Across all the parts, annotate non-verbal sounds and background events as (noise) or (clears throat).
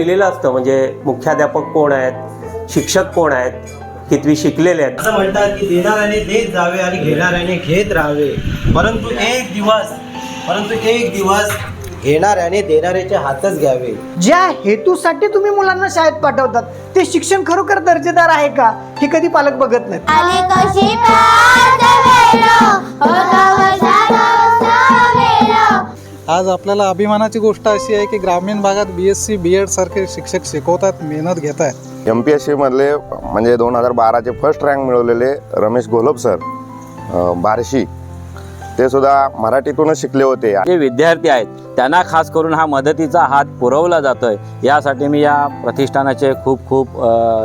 लिहिलेलं असतं म्हणजे मुख्याध्यापक कोण आहेत शिक्षक कोण आहेत कितवी शिकलेले आहेत. असं म्हणतात की देणाऱ्याने देत जावे आणि घेणाऱ्याने घेत राहावे. परंतु एक दिवस परंतु एक दिवस घेणाऱ्याने देणाऱ्याचे हातच घ्यावे. ज्या हेतूसाठी तुम्ही मुलांना शाळेत पाठवतात ते शिक्षण खरोखर दर्जेदार आहे का हे कधी पालक बघत नाहीत? आले कशी वेळो आज आपल्याला अभिमानाची गोष्ट अशी आहे की ग्रामीण भागात B S C B Ed सारखे शिक्षक शिकवतात मेहनत घेत आहेत एम पी एस सीमधले म्हणजे दोन हजार बाराचे फर्स्ट रँक मिळवलेले रमेश घोलप सर बार्शी ते सुद्धा मराठीतूनच शिकले होते. जे विद्यार्थी आहेत त्यांना खास करून हा मदतीचा हात पुरवला जातोय. यासाठी मी या प्रतिष्ठानाचे खूप खूप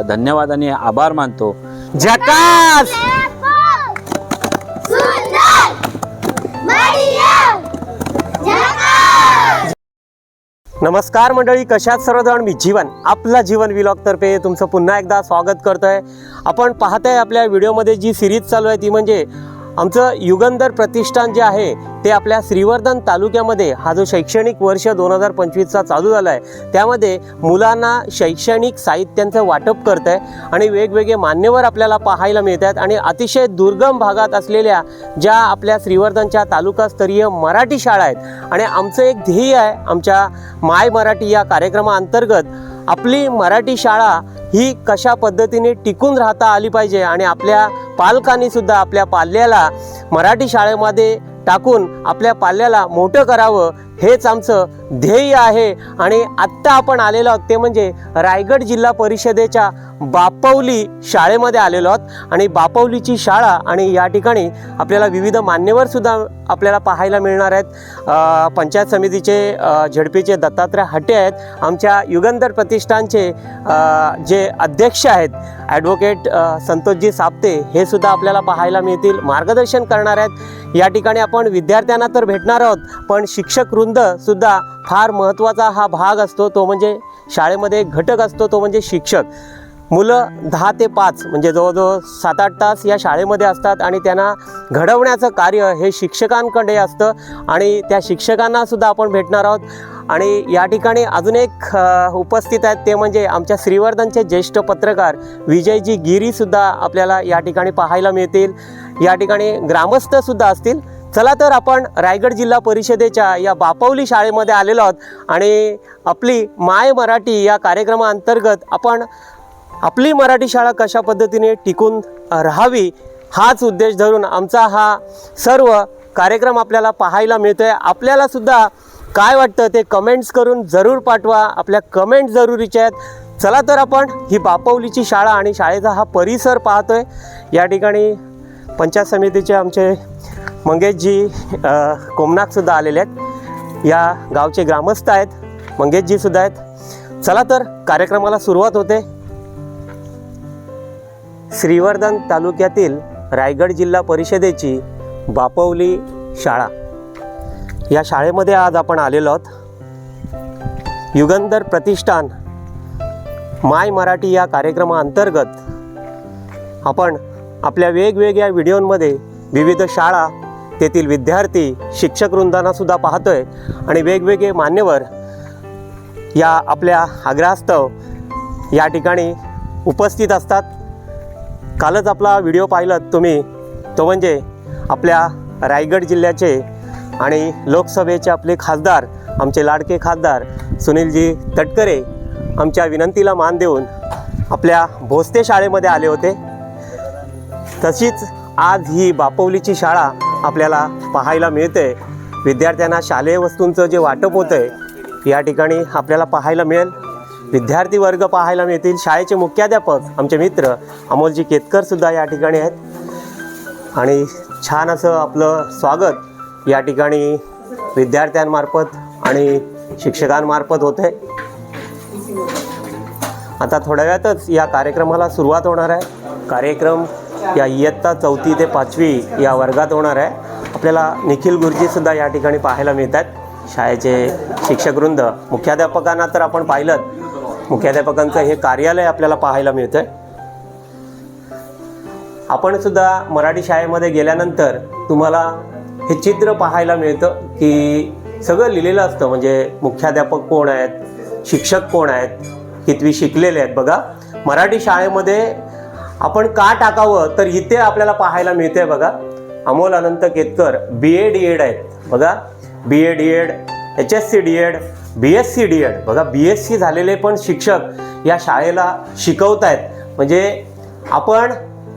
धन्यवाद आणि आभार मानतो. जकास! नमस्कार मंडळी कशात सर्वजण? मी जीवन आपला जीवन विलॉग तर्फे तुमचं पुन्हा एकदा स्वागत करतोय. आपण पाहतोय आपल्या व्हिडिओमध्ये जी सिरीज चालू आहे ती म्हणजे आमचं युगंधर प्रतिष्ठान जे आहे ते आपल्या श्रीवर्धन तालुक्यामध्ये हा जो शैक्षणिक वर्ष दोन हजार पंचवीसचा चालू झाला आहे त्यामध्ये मुलांना शैक्षणिक साहित्यांचं वाटप करत आहे आणि वेगवेगळे मान्यवर आपल्याला पाहायला मिळत आहेत आणि अतिशय दुर्गम भागात असलेल्या ज्या आपल्या श्रीवर्धनच्या तालुकास्तरीय मराठी शाळा आहेत. आणि आमचं एक ध्येय आहे आमच्या माय मराठी या कार्यक्रमाअंतर्गत आपली मराठी शाळा ही कशा पद्धतीने टिकून राहता आली पाहिजे आणि आपल्या पालकांनी सुद्धा आपल्या पाल्याला मराठी शाळेमध्ये टाकून आपल्या पाल्याला मोठं करावं हेच आमचं ध्येय आहे. आणि आत्ता आपण आलेलो आहोत ते म्हणजे रायगड जिल्हा परिषदेच्या बापवली शाळेमध्ये आलेलो आहोत. आणि बापवलीची शाळा आणि या ठिकाणी आपल्याला विविध मान्यवर सुद्धा आपल्याला पाहायला मिळणार आहेत. पंचायत समितीचे झडपीचे दत्तात्रय हट्टे आहेत. आमच्या युगंधर प्रतिष्ठानचे जे अध्यक्ष आहेत ॲडव्होकेट संतोषजी साप्ते हे सुद्धा आपल्याला पाहायला मिळतील मार्गदर्शन करणार आहेत. या ठिकाणी आपण विद्यार्थ्यांना तर भेटणार आहोत पण शिक्षक वृंद सुद्धा फार महत्त्वाचा हा भाग असतो तो म्हणजे शाळेमध्ये एक घटक असतो तो म्हणजे शिक्षक. मुलं दहा ते पाच म्हणजे जवळजवळ सात आठ तास या शाळेमध्ये असतात आणि त्यांना घडवण्याचं कार्य हे शिक्षकांकडे असतं आणि त्या शिक्षकांनासुद्धा आपण भेटणार आहोत. आणि या ठिकाणी अजून एक उपस्थित आहेत ते म्हणजे आमच्या श्रीवर्धनचे ज्येष्ठ पत्रकार विजयजी गिरीसुद्धा आपल्याला या ठिकाणी पाहायला मिळतील. या ठिकाणी ग्रामस्थसुद्धा असतील. चला तर आपण रायगड जिल्हा परिषदेच्या या बापवली शाळेमध्ये आलेलो आहोत आणि आपली माय मराठी या कार्यक्रमाअंतर्गत आपण आपली मराठी शाळा कशा पद्धतीने टिकून राहावी हाच उद्देश धरून आमचा हा सर्व कार्यक्रम आपल्याला पाहायला मिळतो आहे आपल्यालासुद्धा काय वाटतं ते कमेंट्स करून जरूर पाठवा. आपल्या कमेंट जरुरीच्या आहेत. चला तर आपण ही बापवलीची शाळा आणि शाळेचा हा परिसर पाहतोय. या ठिकाणी पंचायत समितीचे आमचे मंगेशजी कोमनाथसुद्धा आलेले आहेत. या गावचे ग्रामस्थ आहेत. मंगेशजीसुद्धा आहेत. चला तर कार्यक्रमाला सुरुवात होते. श्रीवर्धन तालुक्यातील रायगड जिल्हा परिषदेची बापवली शाळा. या शाळेमध्ये आज आपण आलेलो आहोत. युगंधर प्रतिष्ठान माय मराठी या कार्यक्रमाअंतर्गत आपण आपल्या वेगवेगळ्या व्हिडिओंमध्ये विविध शाळा तेथील विद्यार्थी शिक्षक वृंदांना सुद्धा पाहतोय आणि वेगवेगळे मान्यवर या आपल्या आग्रहास्तव या ठिकाणी उपस्थित असतात. कालच आपला व्हिडिओ पाहिलात तुम्ही तो म्हणजे आपल्या रायगड जिल्ह्याचे आणि लोकसभेचे आपले खासदार आमचे लाडके खासदार सुनीलजी तटकरे आमच्या विनंतीला मान देऊन आपल्या भोसते शाळेमध्ये आले होते. तशीच आज ही बापवलीची शाळा आपल्याला पाहायला मिळते. विद्यार्थ्यांना शालेय वस्तूंचं जे वाटप होतं आहे या ठिकाणी आपल्याला पाहायला मिळेल. विद्यार्थी वर्ग पाहायला मिळतील. शाळेचे मुख्याध्यापक आमचे मित्र अमोलजी केतकरसुद्धा या ठिकाणी आहेत. आणि छान असं आपलं स्वागत या ठिकाणी विद्यार्थ्यांमार्फत आणि शिक्षकांमार्फत होते आता थोड्या वेळातच या कार्यक्रमाला सुरुवात होणार आहे. कार्यक्रम या इयत्ता चौथी ते पाचवी या वर्गात होणार आहे. आपल्याला निखिल गुरुजीसुद्धा या ठिकाणी पाहायला मिळतात शाळेचे शिक्षकवृंद मुख्याध्यापकांना तर आपण पाहिलं मुख्याध्यापकांचं हे कार्यालय आपल्याला पाहायला मिळतं आहे आपण सुद्धा मराठी शाळेमध्ये गेल्यानंतर तुम्हाला हे चित्र पाहायला मिळतं की सगळं लिहिलेलं असतं. म्हणजे मुख्याध्यापक कोण आहेत? शिक्षक कोण आहेत? कितवी शिकलेले आहेत? बघा मराठी शाळेमध्ये आपण का टाकावं? तर इथे आपल्याला पाहायला मिळते बघा. Amol Anant Ketkar B A D Ed आहेत. बघा B A D Ed H S C D Ed B S C D Ed बघा बी एस सी झालेले पण शिक्षक या शाळेला शिकवत आहेत म्हणजे आपण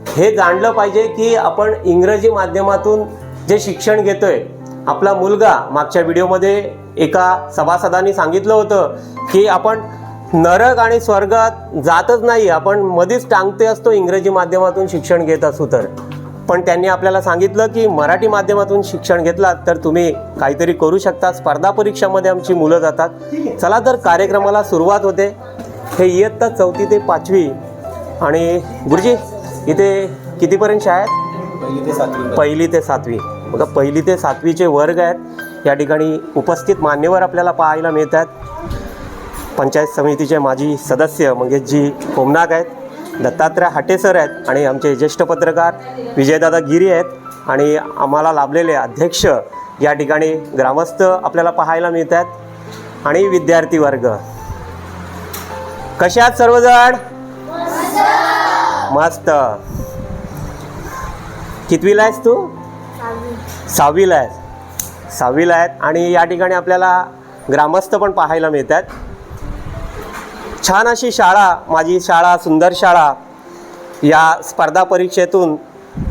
हे जाणलं पाहिजे की आपण इंग्रजी माध्यमातून जे शिक्षण घेतोय आपला मुलगा मागच्या व्हिडिओमध्ये एका सभासदांनी सांगितलं होतं की आपण नरक आणि स्वर्गात जातच नाही. आपण मध्येच टांगते असतो इंग्रजी माध्यमातून शिक्षण घेत असू तर. पण त्यांनी आपल्याला सांगितलं की मराठी माध्यमातून शिक्षण घेतलात तर तुम्ही काहीतरी करू शकता. स्पर्धा परीक्षामध्ये आमची मुलं जातात. चला तर कार्यक्रमाला सुरुवात होते. हे इयत्ता चौथी ते पाचवी. आणि गुरुजी इथे कितीपर्यंत शाळा आहेत? पहिली ते सातवी पहिली ते सातवी. बघा पहिली ते सातवीचे वर्ग आहेत. या ठिकाणी उपस्थित मान्यवर आपल्याला पाहायला मिळतात. पंचायत समितीचे माजी सदस्य मंगेशजी होमनाग आहेत दत्तात्रय हाटे सर आहेत आणि आमचे ज्येष्ठ पत्रकार विजयदादा गिरी आहेत. आणि आम्हाला लाभलेले अध्यक्ष या ठिकाणी ग्रामस्थ आपल्याला पाहायला मिळत आहेत आणि विद्यार्थी वर्ग. कसे आहात सर्वजण? मस्त. कितवीला आहेस तू? सहावीला आहेस. सहावीला आहेत आणि या ठिकाणी आपल्याला ग्रामस्थ पण पाहायला मिळतात. छान अशी शाळा माझी शाळा सुंदर शाळा या स्पर्धा परीक्षेतून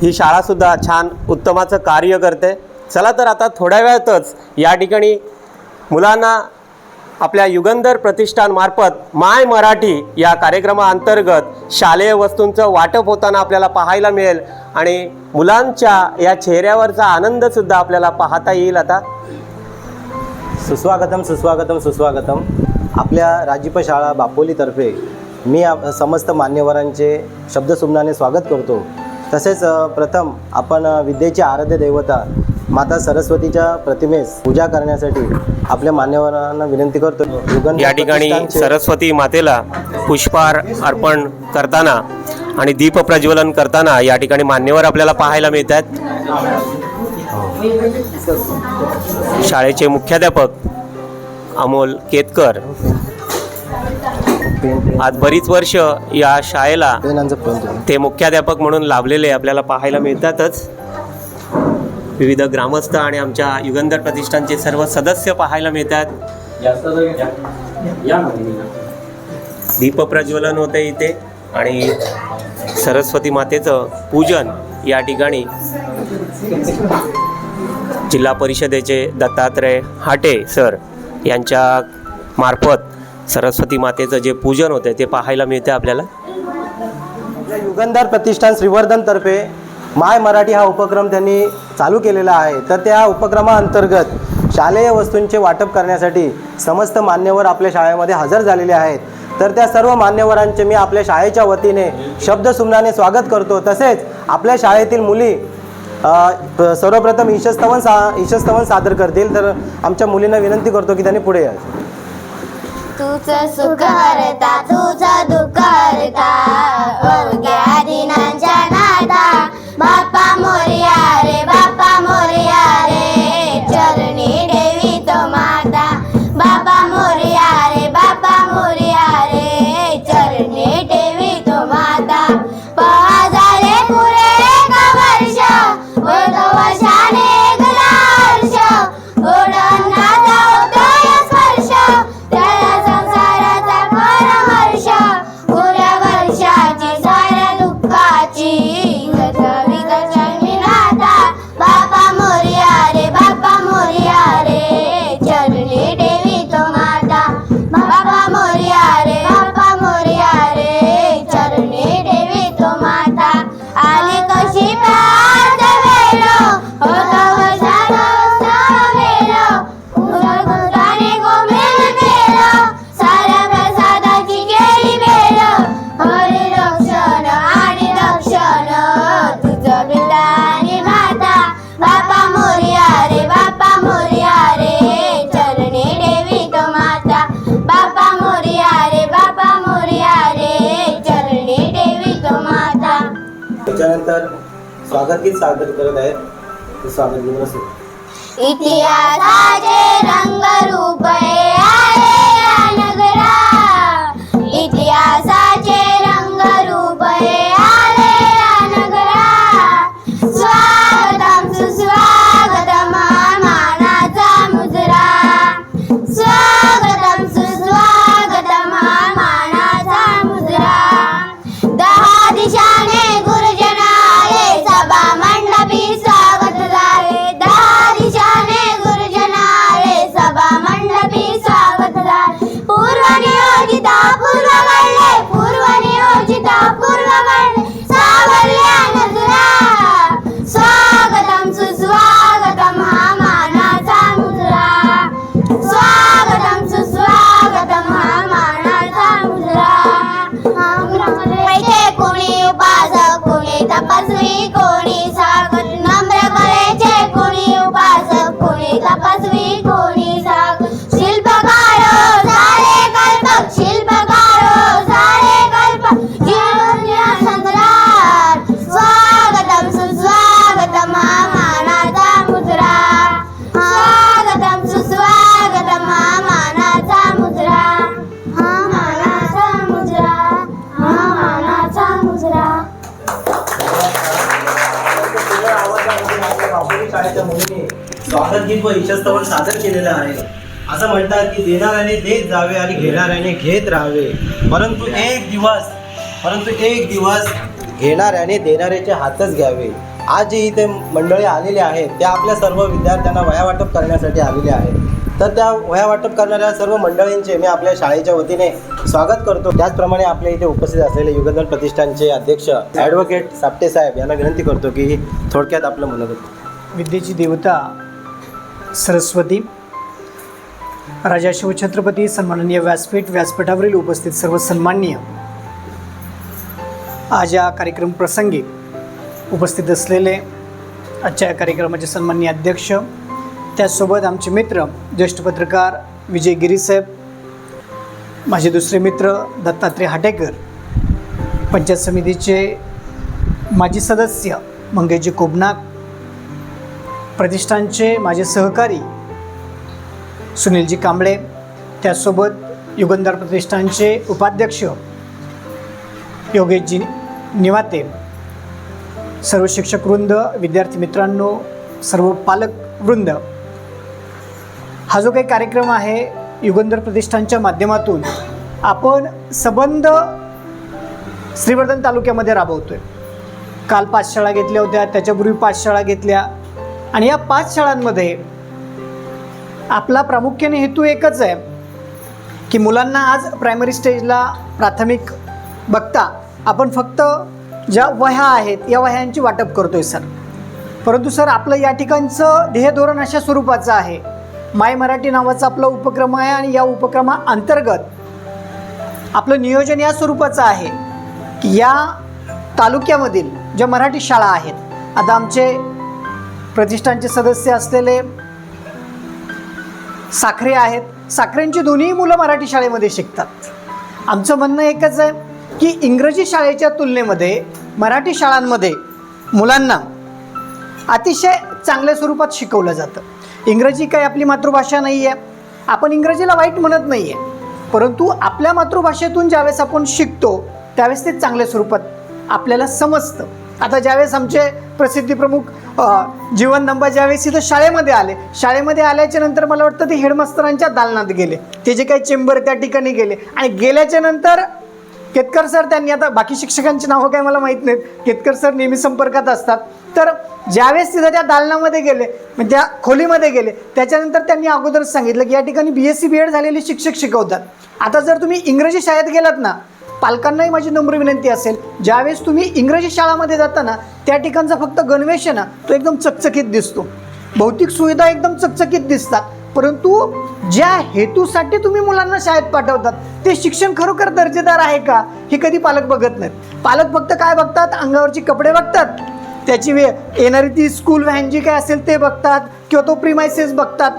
ही शाळासुद्धा छान उत्तमाचं कार्य करते. चला तर आता थोड्या वेळातच या ठिकाणी मुलांना आपल्या युगंधर प्रतिष्ठानमार्फत माय मराठी या कार्यक्रमाअंतर्गत शालेय वस्तूंचं वाटप होताना आपल्याला पाहायला मिळेल आणि मुलांच्या या चेहऱ्यावरचा आनंदसुद्धा आपल्याला पाहता येईल आता. सुस्वागतम सुस्वागतम सुस्वागतम. आपल्या राजीप शाळा बापोलीतर्फे मी समस्त मान्यवरांचे शब्दसुमनाने स्वागत करतो. तसेच प्रथम आपण विद्येची आराध्य देवता माता सरस्वतीच्या प्रतिमेस पूजा करण्यासाठी आपल्या मान्यवरांना विनंती करतो. या ठिकाणी सरस्वती मातेला पुष्पहार अर्पण करताना आणि दीप प्रज्वलन करताना या ठिकाणी मान्यवर आपल्याला पाहायला मिळतात शाळेचे मुख्याध्यापक अमोल केतकर. आज बरीच वर्ष या शाळेला ते मुख्याध्यापक म्हणून लाभलेले आपल्याला पाहायला मिळतातच. विविध ग्रामस्थ आणि आमच्या युगंधर प्रतिष्ठानचे सर्व सदस्य पाहायला मिळतात. दीपप्रज्वलन होते इथे आणि सरस्वती मातेचं पूजन या ठिकाणी जिल्हा परिषदेचे दत्तात्रय हाटे सर. यांच्या मार्फत सरस्वती मातेचं जे पूजन होते ते पाहायला मिळते आपल्याला. युगंधर प्रतिष्ठान श्रीवर्धनतर्फे माय मराठी हा उपक्रम त्यांनी चालू केलेला आहे. तर त्या उपक्रमाअंतर्गत शालेय वस्तूंचे वाटप करण्यासाठी समस्त मान्यवर आपल्या शाळेमध्ये हजर झालेले आहेत. तर त्या सर्व मान्यवरांचे मी आपल्या शाळेच्या वतीने शब्दसुमनाने स्वागत करतो. तसेच आपल्या शाळेतील मुली सर्वप्रथम ईशस्तवन सा ईशस्तवन सादर करतील. तर आमच्या मुलींना विनंती करतो की त्यांनी पुढे यायचं तुझं सुख हरता तुझं दुःख हरता. अवघ्या दिनांच्या नादा बाप्पा मोरया स्वागत गीत सादर करत आहेत. ते स्वागत गीत सुरू इतिहासाचे रंग स्वागत सादर केलेलं आहे. असं म्हणतात की देणाऱ्याने देत जावे आणि घेणाऱ्याने घेत राहावे. परंतु एक दिवस परंतु एक दिवस घेणाऱ्याने देणाऱ्याचे हातच घ्यावे. आज जे इथे मंडळी आलेले आहेत. त्या आपल्या सर्व विद्यार्थ्यांना वया वाटप करण्यासाठी आलेले आहेत. तर त्या वह्या वाटप करणाऱ्या सर्व मंडळींचे मी आपल्या शाळेच्या वतीने स्वागत करतो. त्याचप्रमाणे आपल्या इथे उपस्थित असलेले युगंधन प्रतिष्ठानचे अध्यक्ष ॲडव्होकेट सापटे साहेब यांना विनंती करतो की थोडक्यात आपलं म्हणत होतं विद्येची देवता सरस्वती राजा शिवछत्रपती सन्माननीय व्यासपीठ व्यासपीठावरील उपस्थित सर्व सन्माननीय. आज या कार्यक्रम प्रसंगी उपस्थित असलेले आजच्या या कार्यक्रमाचे सन्माननीय अध्यक्ष त्याचसोबत आमचे मित्र ज्येष्ठ पत्रकार विजय गिरीसाहेब माझे दुसरे मित्र दत्तात्रय हाटेकर पंचायत समितीचे माजी सदस्य मंगेशजी कोबनाक प्रतिष्ठानचे माझे सहकारी सुनीलजी कांबळे त्याचसोबत युगंधर प्रतिष्ठानचे उपाध्यक्ष योगेशजी निवाते सर्व शिक्षक वृंद विद्यार्थी मित्रांनो सर्व पालक वृंद. हा जो काही कार्यक्रम आहे युगंधर प्रतिष्ठानच्या माध्यमातून आपण सबंध श्रीवर्धन तालुक्यामध्ये राबवतोय. काल पाच शाळा घेतल्या होत्या त्याच्यापूर्वी पाच शाळा घेतल्या आणि या पाच शाळांमध्ये आपला प्रामुख्याने हेतू एकच आहे की मुलांना आज प्रायमरी स्टेजला प्राथमिक बघता आपण फक्त ज्या वह्या आहेत या वह्यांची वाटप करतोय सर. परंतु सर आपलं या ठिकाणचं ध्येय धोरण अशा स्वरूपाचं आहे. माय मराठी नावाचा आपला उपक्रम आहे आणि या उपक्रमाअंतर्गत आपलं नियोजन या स्वरूपाचं आहे की या तालुक्यामधील ज्या मराठी शाळा आहेत आता आमचे प्रतिष्ठानचे सदस्य असलेले साखरे आहेत. साखरेंची दोन्ही मुलं मराठी शाळेमध्ये शिकतात. आमचं म्हणणं एकच आहे की इंग्रजी शाळेच्या तुलनेमध्ये मराठी शाळांमध्ये मुलांना अतिशय चांगल्या स्वरूपात शिकवलं जातं. इंग्रजी काही आपली मातृभाषा नाही आहे आपण इंग्रजीला वाईट म्हणत नाही आहे परंतु आपल्या मातृभाषेतून ज्यावेळेस आपण शिकतो त्यावेळेस ते चांगल्या स्वरूपात आपल्याला समजतं. आता ज्यावेळेस आमचे प्रसिद्धीप्रमुख प्रमुख जीवन नंबा ज्यावेळेस इथं शाळेमध्ये आले. शाळेमध्ये आल्याच्यानंतर मला वाटतं ते हेडमास्तरांच्या दालनात गेले. ते जे काही चेंबर त्या ठिकाणी गेले. आणि गेल्याच्यानंतर केतकर सर त्यांनी आता बाकी शिक्षकांची नावं काय मला माहीत नाहीत. केतकर सर नेहमी संपर्कात असतात. तर ज्यावेळेस तिथं त्या दालनामध्ये गेले म्हणजे त्या खोलीमध्ये गेले त्याच्यानंतर त्यांनी अगोदरच सांगितलं की या ठिकाणी B S C B Ed झालेले शिक्षक शिकवतात. आता जर तुम्ही इंग्रजी शाळेत गेलात ना पालकांनाही माझी नम्र विनंती असेल. ज्यावेळेस तुम्ही इंग्रजी शाळामध्ये जाताना त्या ठिकाणचा फक्त गणवेश आहे ना तो एकदम चकचकीत दिसतो. भौतिक सुविधा एकदम चकचकीत दिसतात. परंतु ज्या हेतूसाठी तुम्ही मुलांना शाळेत पाठवतात ते शिक्षण खरोखर दर्जेदार आहे का हे कधी पालक बघत नाहीत. पालक फक्त काय बघतात? अंगावरची कपडे बघतात. त्याची वे येणारी ती स्कूल व्हॅन जी काय असेल ते बघतात किंवा तो प्रिमायसेस बघतात.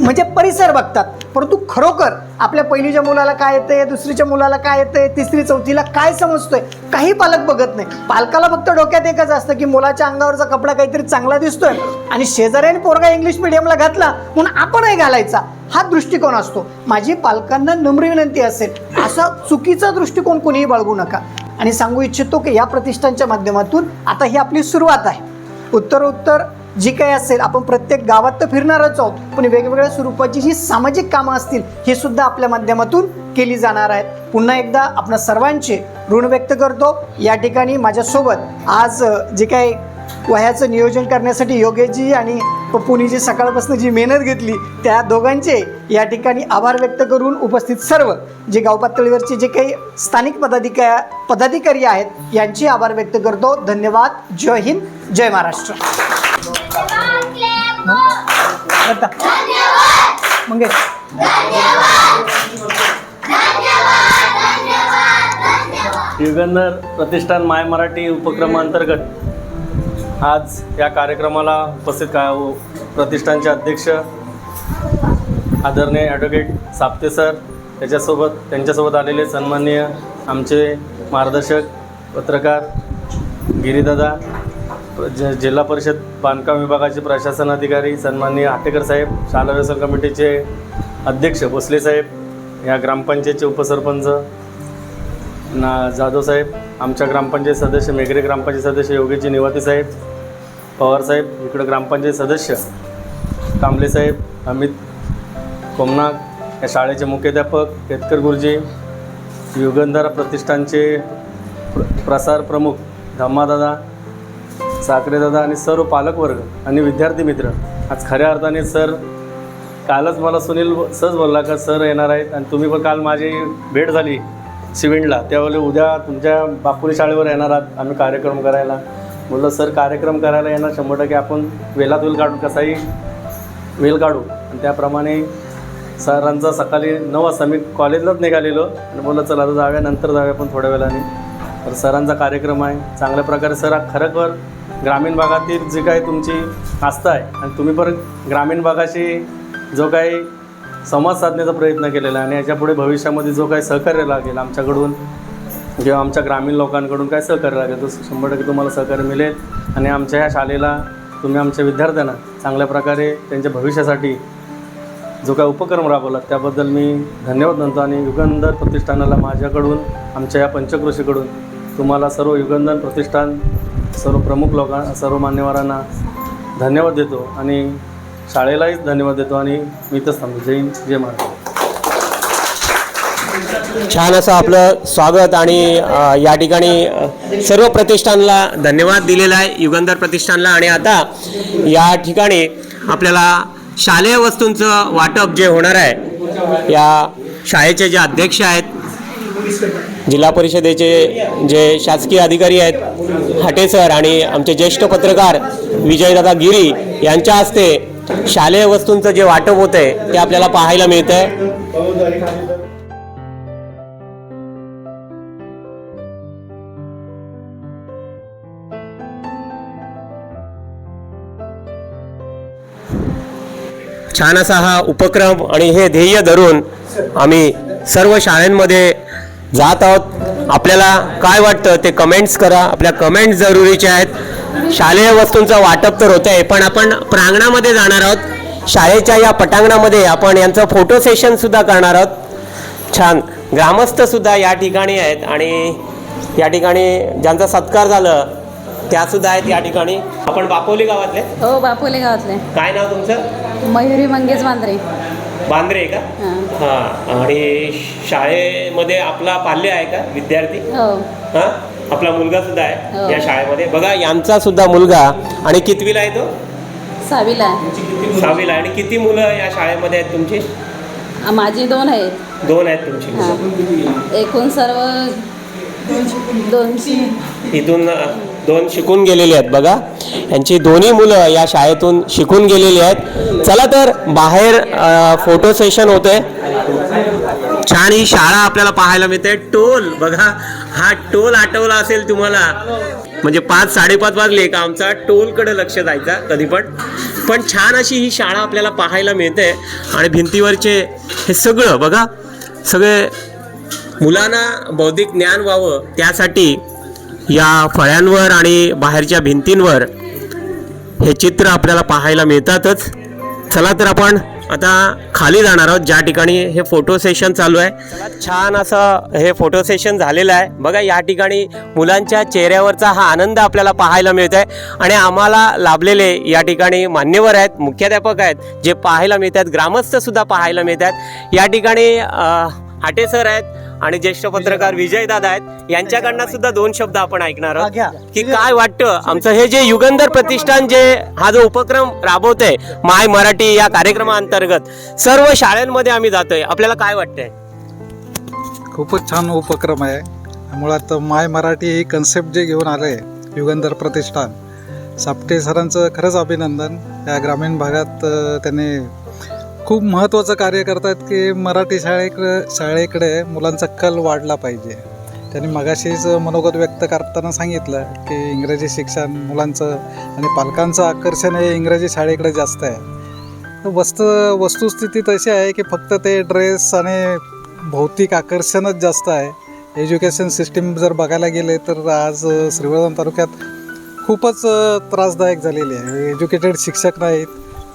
म्हणजे परिसर बघतात. परंतु खरोखर आपल्या पहिलीच्या मुलाला काय येतंय दुसरीच्या मुलाला काय येतंय तिसरी चौथीला काय समजतोय काही पालक बघत नाही. पालकाला फक्त डोक्यात एकच असतं की मुलाच्या अंगावरचा कपडा काहीतरी चांगला दिसतोय आणि शेजाऱ्याने पोरगा इंग्लिश मिडियमला घातला म्हणून आपणही घालायचा. हा दृष्टिकोन असतो. माझी पालकांना नम्र विनंती असेल असा चुकीचा दृष्टिकोन कोणीही बाळगू नका. आणि सांगू इच्छितो की या प्रतिष्ठानच्या माध्यमातून आता ही आपली सुरुवात आहे. उत्तरोत्तर जी काही असेल आपण प्रत्येक गावात तर फिरणारच आहोत पण वेगवेगळ्या स्वरूपाची जी सामाजिक कामं असतील हे सुद्धा आपल्या माध्यमातून केली जाणार आहेत. पुन्हा एकदा आपणा सर्वांचे ऋण व्यक्त करतो. या ठिकाणी माझ्यासोबत आज जे काही वह्याचं नियोजन करण्यासाठी योगेशजी आणि पप्पूनी सकाळपासून जी मेहनत घेतली त्या दोघांचे या ठिकाणी आभार व्यक्त करून उपस्थित सर्व जे गाव पातळीवरचे जे काही स्थानिक पदाधिका पदाधिकारी आहेत यांचे आभार व्यक्त करतो. धन्यवाद. जय हिंद. जय महाराष्ट्र. आता. मंगेश युगंधर प्रतिष्ठान माय मराठी उपक्रमांतर्गत आज या कार्यक्रमाला उपस्थित का हो? प्रतिष्ठानचे अध्यक्ष आदरणीय ॲडव्होकेट साप्ते सर त्याच्यासोबत त्यांच्यासोबत आलेले सन्माननीय आमचे मार्गदर्शक पत्रकार गिरीदादा ज जिल्हा परिषद बांधकाम विभागाचे प्रशासन अधिकारी सन्माननीय हाटेकर साहेब शाला व्यसन कमिटीचे अध्यक्ष भोसले साहेब या ग्रामपंचायतचे उपसरपंच ना जाधव साहेब आमच्या ग्रामपंचायत सदस्य मेघरे ग्रामपंचायत सदस्य योगेशजी निवाती साहेब पवार साहेब इकडं ग्रामपंचायत सदस्य कांबलेसाहेब अमित कोमनाग या शाळेचे मुख्याध्यापक केतकर गुरुजी युगंधरा प्रतिष्ठानचे प्र प्रसार प्रमुख धम्मादादा साखरेदादा आणि सर्व पालकवर्ग आणि विद्यार्थी मित्र. आज खऱ्या अर्थाने सर कालच मला सुनील सहज बोलला का सर येणार आहेत आणि तुम्ही पण काल माझी भेट झाली शिविंडला. त्यावेळी उद्या तुमच्या बापुरी शाळेवर येणार आहात आम्ही कार्यक्रम करायला. म्हटलं सर कार्यक्रम करायला येणार शंभर टक्के. आपण वेलात वेल काढू कसाही वेल काढू. आणि त्याप्रमाणे सरांचा सकाळी नऊ वाजता मी कॉलेजलाच निघालेलो. आणि बोललं चला आता जाऊया. नंतर जाऊया पण थोड्या वेळाने. तर सरांचा कार्यक्रम आहे. चांगल्या प्रकारे सर खरोखर ग्रामीण भागातील जी काही तुमची आस्था आहे आणि तुम्ही पण ग्रामीण भागाशी जो काही संवाद साधण्याचा प्रयत्न केलेला आहे आणि याच्यापुढे भविष्यामध्ये जो काही सहकार्य लागेल आमच्याकडून किंवा आमच्या ग्रामीण लोकांकडून काय सहकार्य लागेल तो शंभर टक्के तुम्हाला सहकार्य मिळेल. आणि आमच्या ह्या शाळेला तुम्ही आमच्या विद्यार्थ्यांना चांगल्या प्रकारे त्यांच्या भविष्यासाठी जो काय उपक्रम राबवला त्याबद्दल मी धन्यवाद म्हणतो आणि युगंधर प्रतिष्ठानाला माझ्याकडून आमच्या या पंचकृषीकडून तुम्हाला सर्व युगंधन प्रतिष्ठान सर्व प्रमुख लोकां सर्व मान्यवरांना धन्यवाद देतो आणि शाळेलाही धन्यवाद देतो आणि मी तर थांबतो. जय हिंद जय महाराष्ट्र. छान असं आपलं स्वागत आणि या ठिकाणी सर्व प्रतिष्ठानला धन्यवाद दिलेला आहे युगंधर प्रतिष्ठानला. आणि आता या ठिकाणी आपल्याला शालेय वस्तूंचं वाटप जे होणार आहे या शाळेचे जे अध्यक्ष आहेत जिल्हा परिषदेचे जे शासकीय अधिकारी आहेत हाटे सर आणि आमचे ज्येष्ठ पत्रकार विजयदादा गिरी यांच्या हस्ते शालेय वस्तूंचं जे वाटप होतं आहे ते आपल्याला पाहायला मिळतंय. आहे छान असा हा उपक्रम आणि हे ध्येय धरून आम्ही सर्व शाळांमध्ये जात आहोत. आपल्याला काय वाटतं ते कमेंट्स करा. आपल्या कमेंट्स जरुरीच्या आहेत. शालेय वस्तूंचं वाटप तर होत आहे पण आपण प्रांगणामध्ये जाणार आहोत. शाळेच्या या पटांगणामध्ये आपण यांचं फोटो सेशन सुद्धा करणार आहोत. छान. ग्रामस्थ सुद्धा या ठिकाणी आहेत आणि या ठिकाणी ज्यांचा सत्कार झालं त्या सुद्धा आहेत या ठिकाणी. आपण बापोली गावातले. हो बापोले गावातले. काय नाव तुमचं? मयुरी मंगेश बांद्रे बांद्रे का? हां. हा. आणि शाळेमध्ये आपला पाल्य आहे का विद्यार्थी? हो. हा? आपला मुलगा सुद्धा आहे हो. या शाळेमध्ये. बघा यांचा सुद्धा मुलगा. आणि कितवीला आहे तो? सावीला सहावीला आहे. आणि किती मुलं या शाळेमध्ये आहेत तुमची? आ, माझी दोन आहेत. दोन आहेत तुमची. हां. एकूण सर्व दोनशे. इथून दोन शिकून गेलेले आहेत बघा. यांची दोन्ही मुलं या शाळेतून शिकून गेलेली आहेत. चला तर बाहेर फोटो सेशन होते छान ही शाळा आपल्याला पाहायला मिळते. टोल बघा. हा टोल आठवला असेल तुम्हाला. म्हणजे पाच साडेपाच वाजले का आमचा? टोलकडे लक्ष जायचा कधी पण. पण छान अशी ही शाळा आपल्याला पाहायला मिळते. आणि भिंतीवरचे हे सगळं बघा. सगळे मुलांना बौद्धिक ज्ञान व्हावं त्यासाठी या फळ्यांवर आणि बाहेरच्या भिंतींवर हे चित्र आपल्याला पाहायला मिळतातच. चला तर आपण आता खाली जाणार आहोत. ज्या ठिकाणी हे फोटो सेशन चालू आहे. छान असं हे फोटो सेशन झालेलं आहे. बघा या ठिकाणी मुलांच्या चेहऱ्यावरचा हा आनंद आपल्याला पाहायला मिळत आहे आणि आम्हाला लाभलेले या ठिकाणी मान्यवर आहेत मुख्याध्यापक आहेत जे पाहायला मिळत आहेत ग्रामस्थसुद्धा पाहायला मिळत आहेत या ठिकाणी हाटे सर आहेत आणि ज्येष्ठ पत्रकार विजय दादा आहेत यांच्याकडनं सुद्धा दोन शब्द आपण ऐकणार. आहोत. की काय वाटतं? आमचं हे जे युगंधर प्रतिष्ठान जे हा जो उपक्रम राबवतंय माय मराठी या कार्यक्रमाअंतर्गत सर्व शाळांमध्ये आम्ही जातोय. आपल्याला काय वाटतंय? खूपच छान उपक्रम आहे. मुळात माय मराठी ही कन्सेप्ट जे घेऊन आले युगंधर प्रतिष्ठान सापटे सरांचं खरंच अभिनंदन. या ग्रामीण भागात त्यांनी खूप महत्त्वाचं कार्य करतात की मराठी शाळेकडे शाळेकडे मुलांचा कल वाढला पाहिजे. त्यांनी मगाशीच मनोगत व्यक्त करताना सांगितलं की इंग्रजी शिक्षण मुलांचं आणि पालकांचं आकर्षण हे इंग्रजी शाळेकडे जास्त आहे. वस्तू वस्तुस्थिती तशी आहे की फक्त ते ड्रेस आणि भौतिक आकर्षणच जास्त आहे. एज्युकेशन सिस्टीम जर बघायला गेले तर आज श्रीवर्धन तालुक्यात खूपच त्रासदायक झालेली आहे. एज्युकेटेड शिक्षक नाहीत.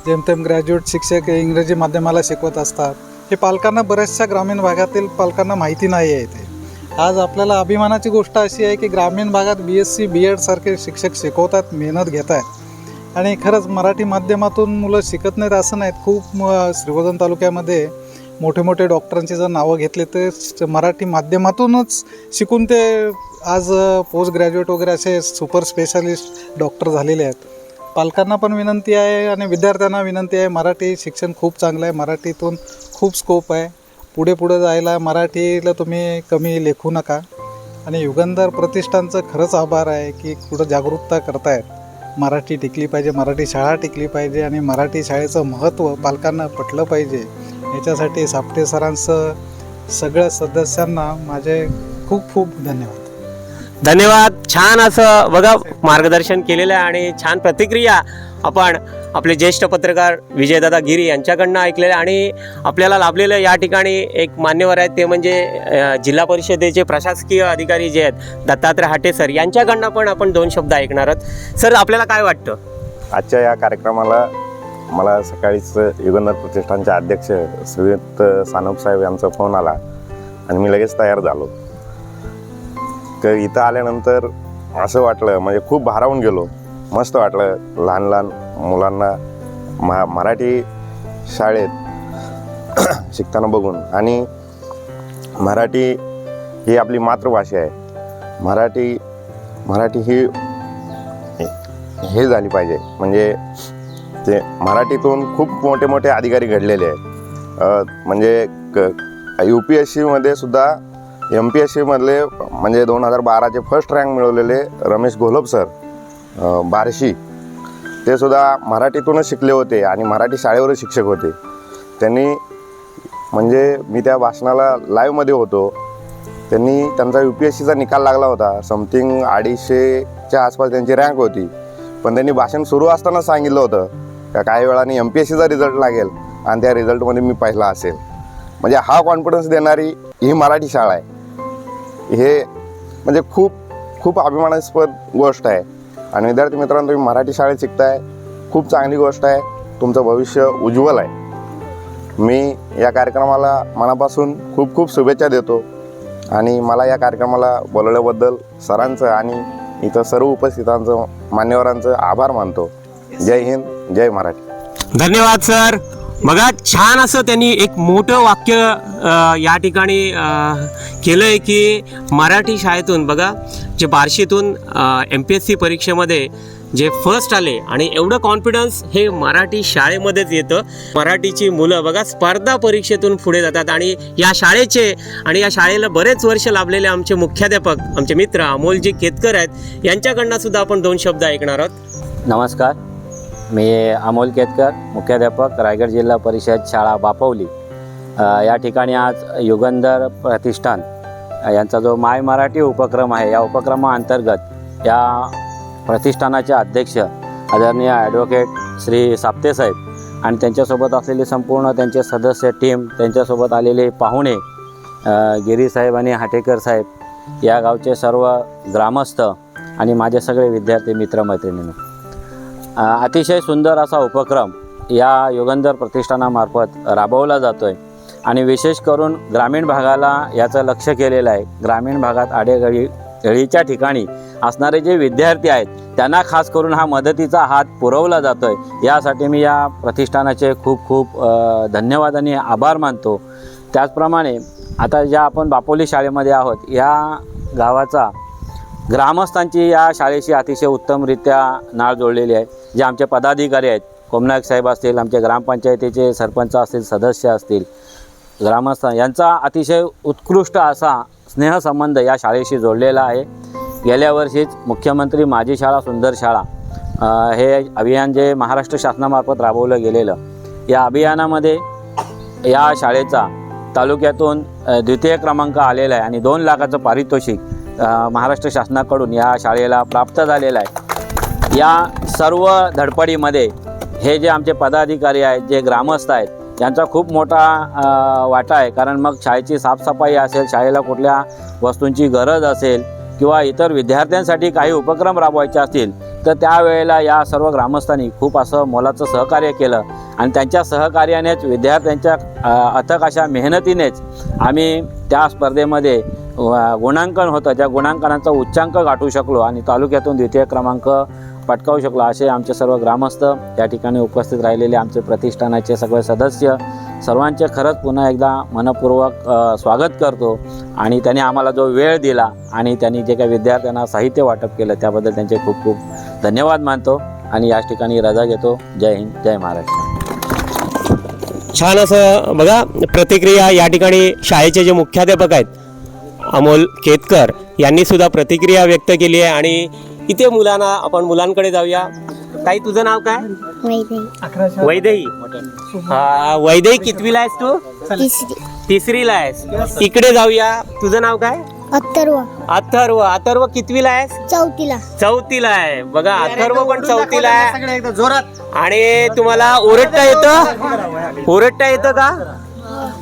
जेमतेम ग्रॅज्युएट शिक्षक हे इंग्रजी माध्यमाला शिकवत असतात. हे पालकांना बऱ्याचशा ग्रामीण भागातील पालकांना माहिती नाही आहे ते आज आपल्याला अभिमानाची गोष्ट अशी आहे की ग्रामीण भागात B S C B Ed सारखे शिक्षक शिकवतात मेहनत घेत आहेत आणि खरंच मराठी माध्यमातून मुलं शिकत नाहीत असं नाहीत. खूप श्रीवर्धन तालुक्यामध्ये मोठे मोठे डॉक्टरांची जर नावं घेतले तर मराठी माध्यमातूनच शिकून ते आज पोस्ट ग्रॅज्युएट वगैरे असे सुपर स्पेशालिस्ट डॉक्टर झालेले आहेत. पालकांना पण विनंती आहे आणि विद्यार्थ्यांना विनंती आहे. मराठी शिक्षण खूप चांगलं आहे. मराठीतून खूप स्कोप आहे. पुढे पुढे जायला मराठीला तुम्ही कमी लेखू नका. आणि युगंधर प्रतिष्ठानचं खरंच आभार आहे की कुठं जागरूकता करतायत. मराठी टिकली पाहिजे मराठी शाळा टिकली पाहिजे आणि मराठी शाळेचं महत्त्व पालकांना पटलं पाहिजे. याच्यासाठी सापटे सरांचं सगळ्या सदस्यांना माझे खूप खूप धन्यवाद. धन्यवाद. छान असं बघा मार्गदर्शन केलेलं आहे आणि छान प्रतिक्रिया आपण आपले ज्येष्ठ पत्रकार विजयदादा गिरी यांच्याकडनं ऐकलेलं आहे. आणि आपल्याला लाभलेलं या ठिकाणी एक मान्यवर आहेत ते म्हणजे जिल्हा परिषदेचे प्रशासकीय अधिकारी जे आहेत दत्तात्रय हाटे सर यांच्याकडनं पण आपण दोन शब्द ऐकणार आहोत. सर आपल्याला काय वाटतं? आजच्या या कार्यक्रमाला मला सकाळीच युगंधर प्रतिष्ठानचे अध्यक्ष श्रीयुक्त सानप साहेब यांचा फोन आला आणि मी लगेच तयार झालो. तर इथं आल्यानंतर असं वाटलं म्हणजे खूप भारावून गेलो. मस्त वाटलं लहान लहान मुलांना मा मराठी शाळेत (clears throat) शिकताना बघून. आणि मराठी ही आपली मातृभाषा आहे. मराठी मराठी ही हे झाली पाहिजे. म्हणजे ते मराठीतून खूप मोठे मोठे अधिकारी घडलेले आहेत. म्हणजे क यू पी एस सीमध्ये सुद्धा एम पी एस सीमधले म्हणजे दोन हजार बाराचे फर्स्ट रँक मिळवलेले रमेश घोलप सर बारशी बार्शी. ते सुद्धा मराठीतूनच शिकले होते आणि मराठी शाळेवरच शिक्षक होते. त्यांनी म्हणजे मी त्या भाषणाला लाईव्हमध्ये होतो. त्यांनी त्यांचा यू पी एस सीचा निकाल लागला होता. समथिंग अडीचशेच्या आसपास त्यांची रँक होती. पण त्यांनी भाषण सुरू असताना सांगितलं होतं का काही वेळाने एम पी एस सीचा रिझल्ट लागेल आणि त्या रिझल्टमध्ये मी पहिला असेल. म्हणजे हा कॉन्फिडन्स देणारी ही मराठी शाळा आहे. हे म्हणजे खूप खूप अभिमानास्पद गोष्ट आहे. आणि विद्यार्थी मित्रांनो तुम्ही मराठी शाळेत शिकताय. खूप चांगली गोष्ट आहे. तुमचं भविष्य उज्ज्वल आहे. मी या कार्यक्रमाला मनापासून खूप खूप शुभेच्छा देतो. आणि मला या कार्यक्रमाला बोलवल्याबद्दल सरांचं आणि इथं सर्व उपस्थितांचं मान्यवरांचं आभार मानतो. जय हिंद जय मराठी. धन्यवाद सर. बघा छान असं त्यांनी एक मोठं वाक्य या ठिकाणी केलं केलंय की मराठी शाळेतून बघा जे बार्शीतून एम पी एस सी परीक्षेमध्ये जे फर्स्ट आले आणि एवढं कॉन्फिडन्स हे मराठी शाळेमध्येच येतं. मराठीची मुलं बघा स्पर्धा परीक्षेतून पुढे जातात आणि या शाळेचे आणि या शाळेला बरेच वर्ष लाभलेले आमचे मुख्याध्यापक आमचे मित्र अमोलजी केतकर आहेत. यांच्याकडनं सुद्धा आपण दोन शब्द ऐकणार आहोत. नमस्कार. मी अमोल केतकर मुख्याध्यापक रायगड जिल्हा परिषद शाळा बापवली. या ठिकाणी आज युगंधर प्रतिष्ठान यांचा जो माय मराठी उपक्रम आहे या उपक्रमाअंतर्गत या प्रतिष्ठानाचे अध्यक्ष आदरणीय ॲडव्होकेट श्री साप्तेसाहेब आणि त्यांच्यासोबत असलेले संपूर्ण त्यांचे सदस्य टीम त्यांच्यासोबत आलेले पाहुणे गिरीसाहेब आणि हाटेकर साहेब या गावचे सर्व ग्रामस्थ आणि माझे सगळे विद्यार्थी मित्रमैत्रिणींना. अतिशय सुंदर असा उपक्रम या योगंदर प्रतिष्ठानामार्फत राबवला जातो आहे आणि विशेष करून ग्रामीण भागाला याचं लक्ष केलेलं आहे. ग्रामीण भागात आडेगळी गळीच्या ठिकाणी असणारे जे विद्यार्थी आहेत त्यांना खास करून हा मदतीचा हात पुरवला जातो आहे यासाठी मी या प्रतिष्ठानाचे खूप खूप धन्यवाद आणि आभार मानतो. त्याचप्रमाणे आता ज्या आपण बापोली शाळेमध्ये आहोत या गावाचा ग्रामस्थांची या शाळेशी अतिशय उत्तमरित्या नाळ जोडलेली आहे. जे आमचे पदाधिकारी आहेत कोमनायक साहेब असतील आमचे ग्रामपंचायतीचे सरपंच असतील सदस्य असतील ग्रामस्थ यांचा अतिशय उत्कृष्ट असा स्नेहसंबंध या शाळेशी जोडलेला आहे. गेल्या वर्षीच मुख्यमंत्री माझी शाळा सुंदर शाळा हे अभियान जे महाराष्ट्र शासनामार्फत राबवलं गेलेलं या अभियानामध्ये या शाळेचा तालुक्यातून द्वितीय क्रमांक आलेला आहे आणि दोन लाखाचं पारितोषिक महाराष्ट्र शासनाकडून या शाळेला प्राप्त झालेला आहे. या सर्व धडपडीमध्ये हे जे आमचे पदाधिकारी आहेत जे ग्रामस्थ आहेत यांचा खूप मोठा वाटा आहे. कारण मग शाळेची साफसफाई असेल शाळेला कुठल्या वस्तूंची गरज असेल किंवा इतर विद्यार्थ्यांसाठी काही उपक्रम राबवायचे असतील तर त्यावेळेला या सर्व ग्रामस्थांनी खूप असं मोलाचं सहकार्य केलं. आणि त्यांच्या सहकार्यानेच विद्यार्थ्यांच्या अथक अशा मेहनतीनेच आम्ही त्या स्पर्धेमध्ये गुणांकन होतं. त्या गुणांकनाचा उच्चांक गाठू शकलो आणि तालुक्यातून द्वितीय क्रमांक पटकावू शकलो असे आमचे सर्व ग्रामस्थ या ठिकाणी उपस्थित राहिलेले आमचे प्रतिष्ठानाचे सगळे सदस्य. सर्वांचे खरंच पुन्हा एकदा मनपूर्वक स्वागत करतो. आणि त्यांनी आम्हाला जो वेळ दिला आणि त्यांनी जे काही विद्यार्थ्यांना साहित्य वाटप केलं त्याबद्दल त्यांचे खूप खूप धन्यवाद मानतो. आणि याच ठिकाणी रजा घेतो. जय हिंद जय महाराष्ट्र. छान असं बघा प्रतिक्रिया या ठिकाणी शाळेचे जे मुख्याध्यापक आहेत अमोल केतकर यांनी सुद्धा प्रतिक्रिया व्यक्त केली आहे. आणि इथे मुलांना आपण मुलांकडे जाऊया. ताई तुझं नाव काय? वैदेही. हा, वैदेही कितवीला आहेस तू? तिसरीला आहेस. इकडे जाऊया. तुझं नाव काय? अत्तरवा अथर्व. अथर्व कितवीला आहेस? चौथीला. चौथीला आहे. बघा अथर्व पण चौथीला आहे. सगळे एकदा जोरात. आणि तुम्हाला ओरडता येतं? ओरडता येतं का?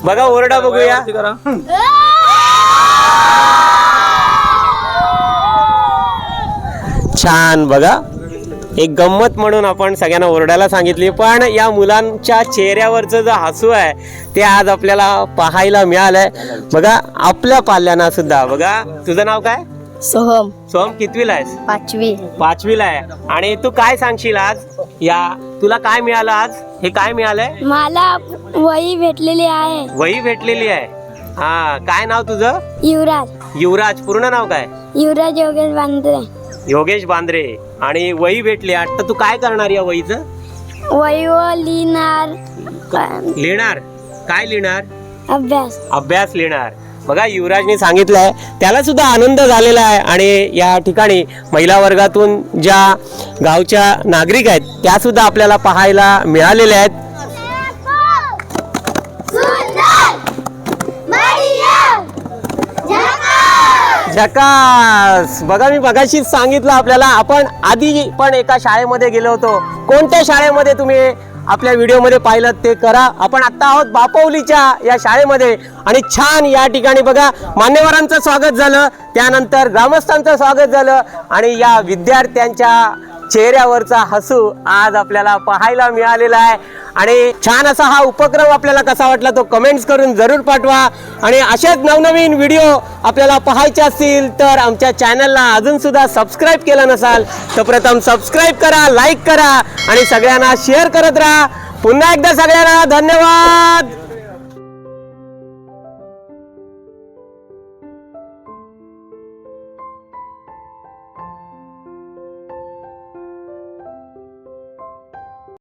बघा ओरडा बघूया. छान बघा. एक गंमत म्हणून आपण सगळ्यांना ओरडायला सांगितली पण या मुलांच्या चेहऱ्यावरचं जे हसू आहे ते आज आपल्याला पाहायला मिळालंय. बघा आपल्या पाल्यांना सुद्धा बघा. तुझं नाव काय? सोहम. सोहम कितवीला आहेस? पाचवी. पाचवीला आहे. आणि तू काय सांगशील आज? या तुला काय मिळालं आज? हे काय मिळालंय? मला वही भेटलेली आहे. वही भेटलेली आहे. हा काय नाव तुझं? युवराज. युवराज पूर्ण नाव काय? युवराज योगेश बांद्रे. योगेश बांद्रे. आणि वही भेटली आता तू काय करणार या वहीचं? वही व लिहिणार. लिहिणार? काय लिहिणार? अभ्यास. अभ्यास लिहिणार. बघा युवराजने सांगितलंय त्याला सुद्धा आनंद झालेला आहे. आणि या ठिकाणी महिला वर्गातून ज्या गावच्या नागरिक आहेत त्या सुद्धा आपल्याला पाहायला मिळालेल्या आहेत. झकास. बघा मी बघाशीच सांगितलं आपल्याला आपण आधी पण एका शाळेमध्ये गेलो होतो. कोणत्या शाळेमध्ये तुम्ही आपल्या व्हिडिओमध्ये पाहिलं ते करा. आपण आत्ता आहोत बापवलीच्या या शाळेमध्ये. आणि छान या ठिकाणी बघा मान्यवरांचं स्वागत झालं. त्यानंतर ग्रामस्थांचं स्वागत झालं. आणि या विद्यार्थ्यांच्या चेहऱ्यावरचा हसू आज आपल्याला पाहायला मिळालेला आहे. आणि छान असा हा उपक्रम आपल्याला कसा वाटला तो कमेंट्स करून जरूर पाठवा. आणि असेच नवनवीन व्हिडिओ आपल्याला पाहायचे असतील तर आमच्या चॅनलला अजून सुद्धा सबस्क्राईब केलं नसाल तर प्रथम सबस्क्राईब करा लाईक करा आणि सगळ्यांना शेअर करत राहा. पुन्हा एकदा सगळ्यांना धन्यवाद!